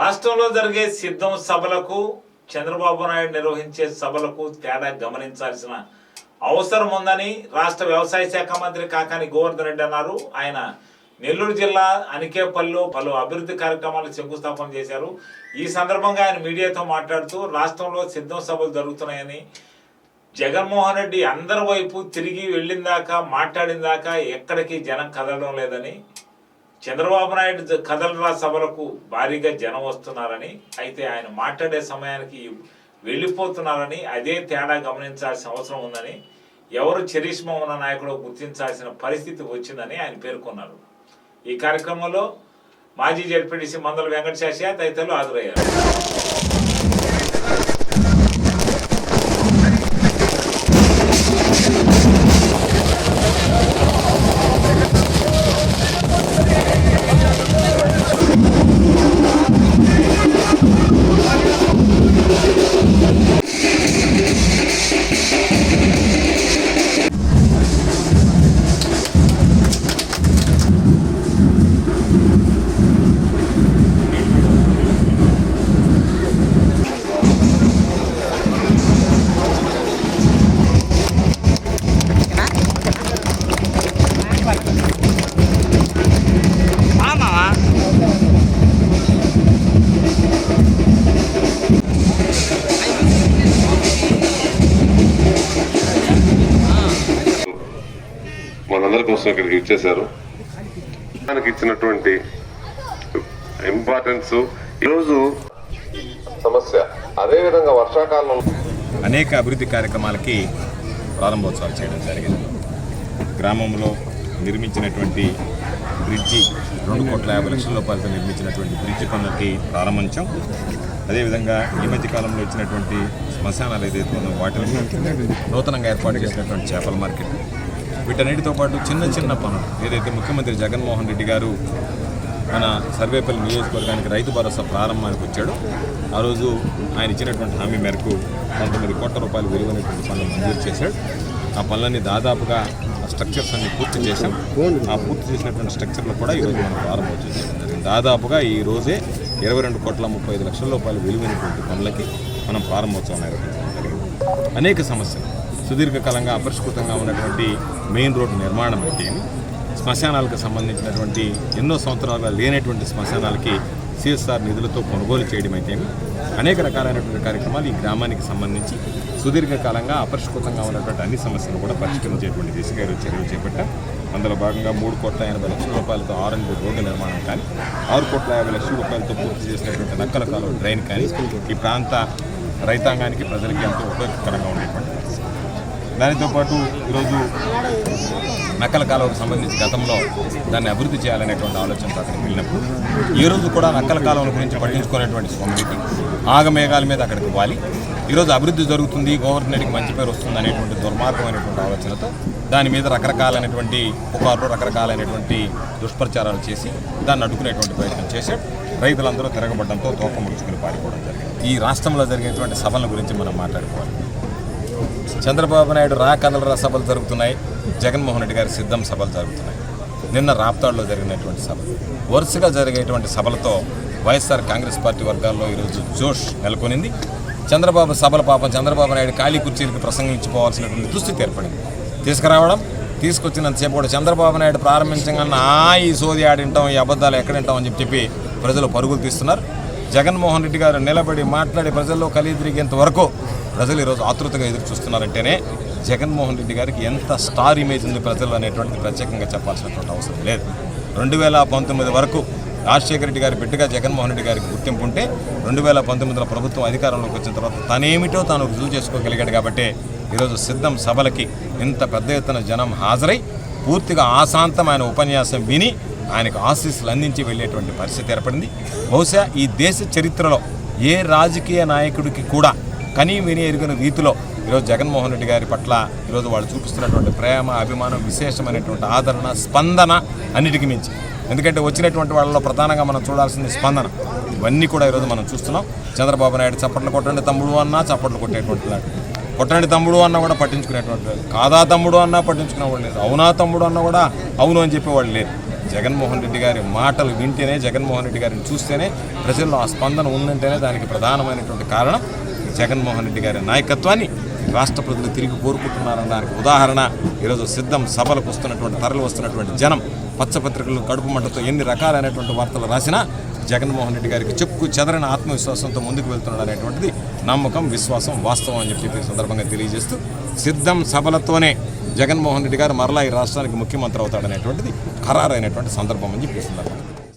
రాష్ట్రంలో జరిగే సిద్ధం సభలకు చంద్రబాబు నాయుడు నిర్వహించే సభలకు తేడా గమనించాల్సిన అవసరం ఉందని రాష్ట్ర వ్యవసాయ శాఖ మంత్రి కాకాని గోవర్ధన్ రెడ్డి అన్నారు. ఆయన నెల్లూరు జిల్లా అనికేపల్లిలో పలు అభివృద్ధి కార్యక్రమాలు శంకుస్థాపన చేశారు. ఈ సందర్భంగా ఆయన మీడియాతో మాట్లాడుతూ రాష్ట్రంలో సిద్ధం సభలు జరుగుతున్నాయని జగన్మోహన్ రెడ్డి అందరి వైపు తిరిగి వెళ్ళిందాక మాట్లాడిందాక ఎక్కడికి జనం కదలడం లేదని చంద్రబాబు నాయుడు కదలరా సభలకు భారీగా జనం వస్తున్నారని అయితే ఆయన మాట్లాడే సమయానికి వెళ్ళిపోతున్నారని అదే తేడా గమనించాల్సిన అవసరం ఉందని ఎవరు చరిష్మా ఉన్న నాయకుడు గుర్తించాల్సిన పరిస్థితి వచ్చిందని ఆయన పేర్కొన్నారు. ఈ కార్యక్రమంలో మాజీ జడ్పీటీసీ మందల వెంకట శాషయ్య తదితరులు హాజరయ్యారు. మనందరి కోసం ఇక్కడికి ఇచ్చేశారు మనకి ఇచ్చినటువంటి ఇంపార్టెన్స్ ఈరోజు సమస్య. అదేవిధంగా వర్షాకాలంలో అనేక అభివృద్ధి కార్యక్రమాలకి ప్రారంభోత్సవాలు చేయడం జరిగింది. గ్రామంలో నిర్మించినటువంటి బ్రిడ్జి రెండు కోట్ల యాభై లక్షల రూపాయలతో నిర్మించినటువంటి బ్రిడ్జి పనులకి ప్రారంభించాం అదేవిధంగా ఈ మధ్య కాలంలో ఇచ్చినటువంటి శ్మశానాలు ఏదైతే ఉందో వాటిని నూతనంగా ఏర్పాటు చేసినటువంటి చేపల మార్కెట్ వీటన్నిటితో పాటు చిన్న చిన్న పనులు. ఏదైతే ముఖ్యమంత్రి జగన్మోహన్ రెడ్డి గారు మన సర్వేపల్లి నియోజకవర్గానికి రైతు భరోసా ప్రారంభానికి వచ్చాడు ఆ రోజు ఆయన ఇచ్చినటువంటి హామీ మేరకు పంతొమ్మిది కోట్ల రూపాయలు విలువైనటువంటి పనులు మంజూరు చేశాడు. ఆ పనులన్నీ దాదాపుగా ఆ స్ట్రక్చర్స్ అన్ని పూర్తి చేశాం. ఆ పూర్తి చేసినటువంటి స్ట్రక్చర్లు కూడా ఈరోజు మనం ప్రారంభోత్సవం దాదాపుగా ఈ రోజే ఇరవై రెండు కోట్ల ముప్పై ఐదు లక్షల రూపాయలు విలువైనటువంటి పనులకి మనం ప్రారంభోత్సవం జరిగింది. అనేక సమస్యలు. సుదీర్ఘకాలంగా అపరిష్కృతంగా ఉన్నటువంటి మెయిన్ రోడ్డు నిర్మాణం అయితే శ్మశానాలకు సంబంధించినటువంటి ఎన్నో సంవత్సరాలుగా లేనటువంటి శ్మశానాలకి సిఎస్ఆర్ నిధులతో కొనుగోలు చేయడం అయితే అనేక రకాలైనటువంటి కార్యక్రమాలు ఈ గ్రామానికి సంబంధించి సుదీర్ఘకాలంగా అపరిష్కృతంగా ఉన్నటువంటి అన్ని సమస్యలు కూడా పరిష్కరించేటువంటి దిశగా చర్యలు చేపట్టాం. అందులో భాగంగా మూడు కోట్ల ఎనభై లక్షల రూపాయలతో ఆరెంజ్ రోడ్డు నిర్మాణం కానీ ఆరు కోట్ల యాభై లక్షల రూపాయలతో పూర్తి చేసినటువంటి నక్కల కాలువ డ్రైన్ కానీ ఈ ప్రాంత రైతాంగానికి ప్రజలకి ఎంతో ఉపయోగకరంగా ఉండేటువంటి దానితో పాటు ఈరోజు నక్కల కాలువకు సంబంధించి గతంలో దాన్ని అభివృద్ధి చేయాలనేటువంటి ఆలోచనతో అక్కడికి వెళ్ళినప్పుడు ఈరోజు కూడా నక్కల కాలువల గురించి పట్టించుకునేటువంటి స్వామికి ఆగమేఘాల మీద అక్కడికి వాలి. ఈరోజు అభివృద్ధి జరుగుతుంది గవర్నర్కి మంచి పేరు వస్తుంది అనేటువంటి దుర్మార్గమైనటువంటి ఆలోచనతో దాని మీద రకరకాలైనటువంటి పుకార్లు రకరకాలైనటువంటి దుష్ప్రచారాలు చేసి దాన్ని అడ్డుకునేటువంటి ప్రయత్నం చేసి రైతులందరూ తిరగబడడంతో తోక ముడుచుకుని పారిపోవడం జరిగింది. ఈ రాష్ట్రంలో జరిగేటువంటి సభల గురించి మనం మాట్లాడుకోవాలి. చంద్రబాబు నాయుడు రా కదలరా సభలు జరుగుతున్నాయి. జగన్మోహన్ రెడ్డి గారి సిద్ధం సభలు జరుగుతున్నాయి. నిన్న రాప్తాడులో జరిగినటువంటి సభ. వరుసగా జరిగేటువంటి సభలతో వైఎస్ఆర్ కాంగ్రెస్ పార్టీ వర్గాల్లో ఈరోజు జోష్ నెలకొనింది. చంద్రబాబు సభల పాపం చంద్రబాబు నాయుడు ఖాళీ కుర్చీలకు ప్రసంగించుకోవాల్సినటువంటి దుస్థితి ఏర్పడింది. తీసుకురావడం తీసుకొచ్చినంతసేపు కూడా చంద్రబాబు నాయుడు ప్రారంభించగానే ఆ ఈ సోది ఆడింటాం ఈ అబద్ధాలు ఎక్కడింటాం అని చెప్పి చెప్పి ప్రజలు పరుగులు తీస్తున్నారు. జగన్మోహన్ రెడ్డి గారు నిలబడి మాట్లాడి ప్రజల్లో కలిగి తిరిగేంత వరకు ప్రజలు ఈరోజు ఆతృతగా ఎదురు చూస్తున్నారంటేనే జగన్మోహన్ రెడ్డి గారికి ఎంత స్టార్ ఇమేజ్ ఉంది ప్రజలు అనేటువంటిది ప్రత్యేకంగా చెప్పాల్సినటువంటి అవసరం లేదు. రెండు వేల పంతొమ్మిది వరకు రాజశేఖర రెడ్డి గారి బిడ్డగా జగన్మోహన్ రెడ్డి గారికి గుర్తింపు ఉంటే రెండు వేల పంతొమ్మిదిలో ప్రభుత్వం అధికారంలోకి వచ్చిన తర్వాత తనేమిటో తాను రుజువు చేసుకోగలిగాడు కాబట్టి ఈరోజు సిద్ధం సభలకి ఇంత పెద్ద ఎత్తున జనం హాజరై పూర్తిగా ఆశాంతం ఆయన ఉపన్యాసం విని ఆయనకు ఆశీస్సులు అందించి వెళ్ళేటువంటి పరిస్థితి ఏర్పడింది. బహుశా ఈ దేశ చరిత్రలో ఏ రాజకీయ నాయకుడికి కూడా కనీ విని ఎరుగిన రీతిలో ఈరోజు జగన్మోహన్ రెడ్డి గారి పట్ల ఈరోజు వాళ్ళు చూపిస్తున్నటువంటి ప్రేమ అభిమానం విశేషమైనటువంటి ఆదరణ స్పందన అన్నిటికీ మించి. ఎందుకంటే వచ్చినటువంటి వాళ్ళలో ప్రధానంగా మనం చూడాల్సింది స్పందన. ఇవన్నీ కూడా ఈరోజు మనం చూస్తున్నాం. చంద్రబాబు నాయుడు చప్పట్లు కొట్టండి తమ్ముడు అన్నా చప్పట్లు కొట్టేటువంటి కొట్టండి తమ్ముడు అన్న కూడా పట్టించుకునేటువంటి కాదా తమ్ముడు అన్నా పట్టించుకునేవాడు లేదు. అవునా తమ్ముడు అన్న కూడా అవును అని చెప్పేవాళ్ళు లేరు జగన్మోహన్ రెడ్డి గారి మాటలు వింటేనే జగన్మోహన్ రెడ్డి గారిని చూస్తేనే ప్రజల్లో ఆ స్పందన ఉందంటేనే దానికి ప్రధానమైనటువంటి కారణం జగన్మోహన్ రెడ్డి గారి నాయకత్వాన్ని రాష్ట్ర ప్రజలు తిరిగి కోరుకుంటున్నారన్న దానికి ఉదాహరణ. ఈరోజు సిద్ధం సభలకు వస్తున్నటువంటి తరలి వస్తున్నటువంటి జనం పచ్చపత్రికలు కడుపు మంటతో ఎన్ని రకాలైనటువంటి వార్తలు రాసినా జగన్మోహన్ రెడ్డి గారికి చెక్కు చెదరని ఆత్మవిశ్వాసంతో ముందుకు వెళ్తున్నాడు అనేటువంటిది నమ్మకం విశ్వాసం వాస్తవం అని చెప్పి సందర్భంగా తెలియజేస్తూ సిద్ధం సభలతోనే జగన్మోహన్ రెడ్డి గారు మరలా ఈ రాష్ట్రానికి ముఖ్యమంత్రి అవుతాడనేటువంటిది ఖరారైనటువంటి సందర్భం అని చెప్పి